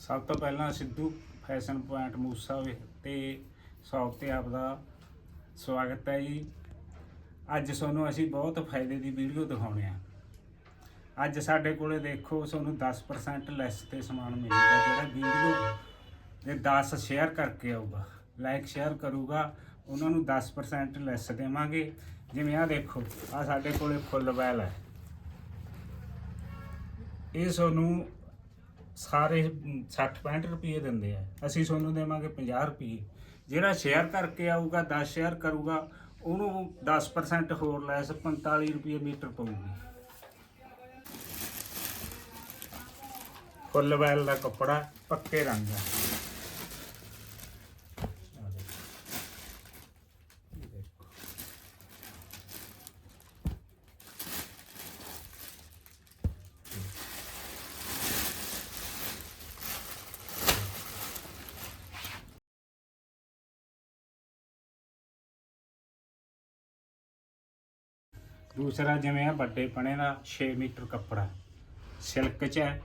ਸਭ ਤੋਂ ਪਹਿਲਾਂ ਸਿੱਧੂ ਫੈਸ਼ਨ ਪੁਆਇੰਟ ਮੂਸਾ ਵੇ ਤੇ ਸ਼ੌਪ ਤੇ ਆਪਦਾ ਸਵਾਗਤ ਹੈ ਜੀ। ਅੱਜ ਤੁਹਾਨੂੰ ਅਸੀਂ ਬਹੁਤ ਫਾਇਦੇ ਦੀ ਵੀਡੀਓ ਦਿਖਾਉਣੇ ਆ। ਅੱਜ ਸਾਡੇ ਕੋਲੇ ਦੇਖੋ ਤੁਹਾਨੂੰ 10% ਲੈਸ ਤੇ ਸਮਾਨ ਮਿਲੇਗਾ। ਜਿਹੜਾ ਵੀਡੀਓ ਦੇ 10 ਸ਼ੇਅਰ ਕਰਕੇ ਆਊਗਾ ਲਾਈਕ ਸ਼ੇਅਰ ਕਰੂਗਾ, ਉਹਨਾਂ ਨੂੰ 10% ਲੈਸ ਦੇਵਾਂਗੇ। ਜਿਵੇਂ ਆ ਦੇਖੋ ਆ ਸਾਡੇ ਕੋਲੇ ਫੁੱਲ ਵੈਲ ਹੈ। ਇਹ ਤੁਹਾਨੂੰ ਸਾਰੇ 60 65 ਰੁਪਏ ਦਿੰਦੇ ਆ। ਅਸੀਂ ਤੁਹਾਨੂੰ ਦੇਵਾਂਗੇ 50 ਰੁਪਏ। ਜਿਹੜਾ ਸ਼ੇਅਰ ਕਰਕੇ ਆਊਗਾ 10 ਸ਼ੇਅਰ ਕਰੂਗਾ, ਉਹਨੂੰ 10% ਹੋਰ ਲੈਸ 45 ਰੁਪਏ ਮੀਟਰ ਪਊਗੀ। ਫੁੱਲ ਵੈਲ ਦਾ ਕੱਪੜਾ ਪੱਕੇ ਰੰਗ ਦਾ ਆਹ ਦੇਖੋ। ਇਹ ਦੇਖੋ। ਦੂਸਰਾ ਜਿਵੇਂ ਆ ਵੱਡੇ ਪਣੇ ਦਾ 6 ਮੀਟਰ ਕੱਪੜਾ। ਸਿਲਕ ਚ ਹੈ।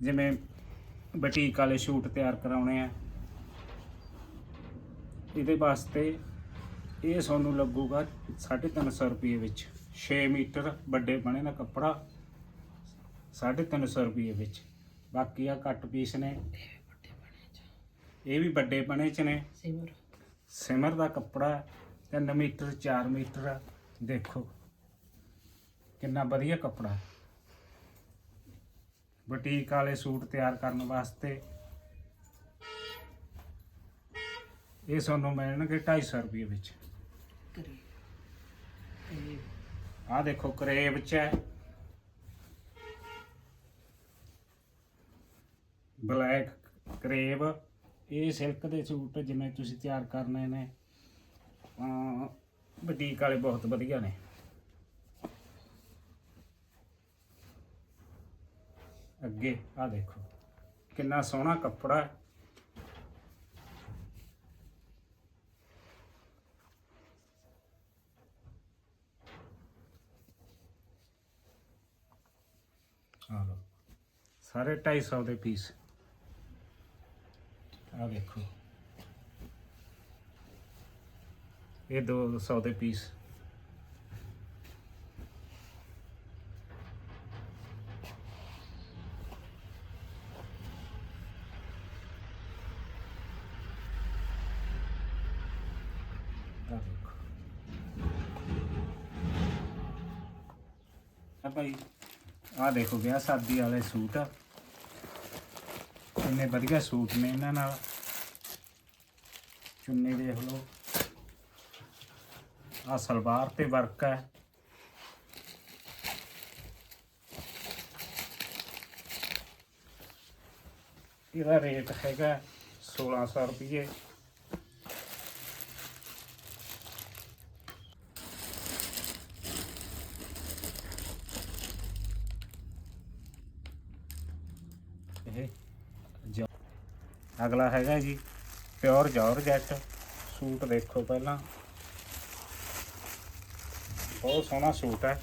ਜਿਵੇਂ ਬਟੀਕ ਵਾਲੇ ਸ਼ੂਟ ਤਿਆਰ ਕਰਾਉਣੇ ਆ। ਇਹਦੇ ਵਾਸਤੇ ਇਹ ਤੁਹਾਨੂੰ ਲੱਗੂਗਾ 350 ਰੁਪਏ ਵਿੱਚ। 6 ਮੀਟਰ ਵੱਡੇ ਪਣੇ ਦਾ ਕੱਪੜਾ 350 ਰੁਪਏ ਵਿੱਚ। ਬਾਕੀ ਆ ਕੱਟ ਪੀਸ ਨੇ। ਇਹ ਵੀ ਵੱਡੇ ਪਣੇ ਚ ਨੇ। ਸਿਮਰ। ਸਿਮਰ ਦਾ ਕੱਪੜਾ 3 ਮੀਟਰ 4 ਮੀਟਰ। ਦੇਖੋ। ਕਿੰਨਾ ਵਧੀਆ ਕੱਪੜਾ। ਬੁਟੀਕ ਵਾਲੇ ਸੂਟ ਤਿਆਰ ਕਰਨ ਵਾਸਤੇ ਇਹ ਤੁਹਾਨੂੰ ਮਿਲਣਗੇ 250 ਰੁਪਏ ਵਿੱਚ। ਆਹ ਦੇਖੋ ਕਰੇਬ ਚ ਹੈ। ਬਲੈਕ ਕਰੇਬ ਇਹ ਸਿਲਕ ਦੇ ਸੂਟ ਜਿਵੇਂ ਤੁਸੀਂ ਤਿਆਰ ਕਰਨੇ ਨੇ ਬੁਟੀਕ ਵਾਲੇ ਬਹੁਤ ਵਧੀਆ ਨੇ। ਅੱਗੇ ਆਹ ਦੇਖੋ, ਕਿੰਨਾ ਸੋਹਣਾ ਕੱਪੜਾ ਹੈ। ਆ ਲਓ, ਸਾਰੇ 250 ਦੇ ਪੀਸ। ਆ ਦੇਖੋ। ਇਹ 200 ਦੇ ਪੀਸ ਆ ਭਾਈ ਆ ਦੇਖੋ ਵਿਆਹ ਸ਼ਾਦੀ ਵਾਲੇ ਸੂਟ। ਆ ਇੰਨੇ ਵਧੀਆ ਸੂਟ ਨੇ ਇਹਨਾਂ ਨਾਲ। ਚੁੰਨੇ ਦੇਖ ਲਓ। ਆ ਸਲਵਾਰ ਤੇ ਵਰਕ ਹੈ। ਇਹਦਾ ਰੇਟ ਹੈਗਾ 1600 ਰੁਪਏ ਇਹ ਅਗਲਾ ਹੈਗਾ ਜੀ, ਪਿਓਰ ਜਾਰਜੈਟ। ਸੂਟ ਦੇਖੋ ਪਹਿਲਾਂ। ਬਹੁਤ ਸੋਹਣਾ ਸੂਟ ਹੈ।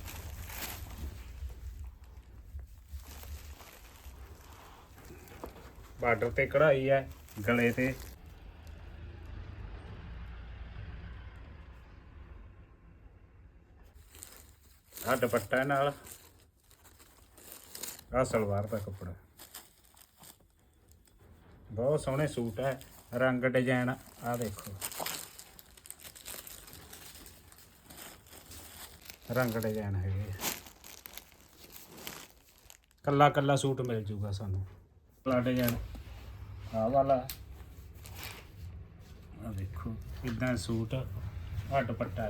ਬਾਰਡਰ ਤੇ ਕਢਾਈ ਹੈ, ਗਲੇ ਤੇ। ਆ ਦੁਪੱਟਾ ਨਾਲ ਆ ਸਲਵਾਰ ਦਾ ਕੱਪੜਾ। ਬਹੁਤ ਸੋਹਣੇ ਸੂਟ ਹੈ, ਰੰਗ ਡਿਜ਼ਾਈਨ ਆ ਦੇਖੋ। ਰੰਗ ਡਿਜ਼ਾਈਨ ਹੈਗੇ ਕੱਲਾ ਕੱਲਾ ਸੂਟ ਮਿਲ ਜੂਗਾ ਸਾਨੂੰ। ਕੱਲਾ ਡਿਜ਼ਾਈਨ ਆਹ ਵਾਲਾ। ਆ ਦੇਖੋ ਇਦਾਂ ਸੂਟ ਆ। ਦੁਪੱਟਾ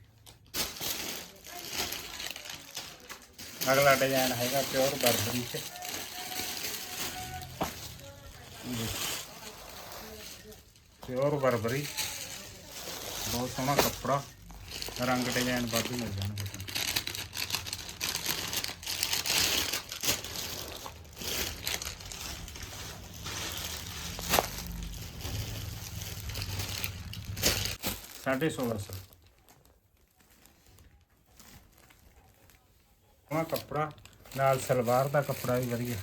ਅਗਲਾ ਡਿਜ਼ਾਈਨ ਹੈਗਾ ਪਿਓਰ ਬਰਬਰੀ ਚ। Pure Burberry. ਬਹੁਤ ਸੋਹਣਾ ਕੱਪੜਾ। ਰੰਗ ਡਿਜ਼ਾਈਨ ਵਾਧੂ ਮਿਲ ਜਾਣਗੇ ਤੁਹਾਨੂੰ। ਸਾਢੇ 1600 ਉਹ ਕੱਪੜਾ, ਨਾਲ ਸਲਵਾਰ ਦਾ ਕੱਪੜਾ ਵੀ ਵਧੀਆ।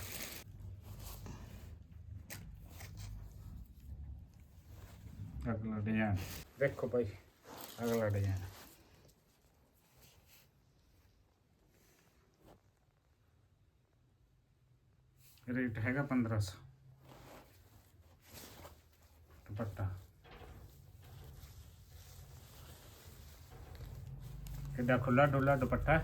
ਅਗਲਾ ਡਿਜ਼ਾਈਨ ਦੇਖੋ ਭਾਈ, ਅਗਲਾ ਡਿਜ਼ਾਈਨ ਰੇਟ ਹੈਗਾ 1500 ਦੁਪੱਟਾ। ਇਹਦਾ ਖੁੱਲਾ ਡੁੱਲਾ ਦੁਪੱਟਾ।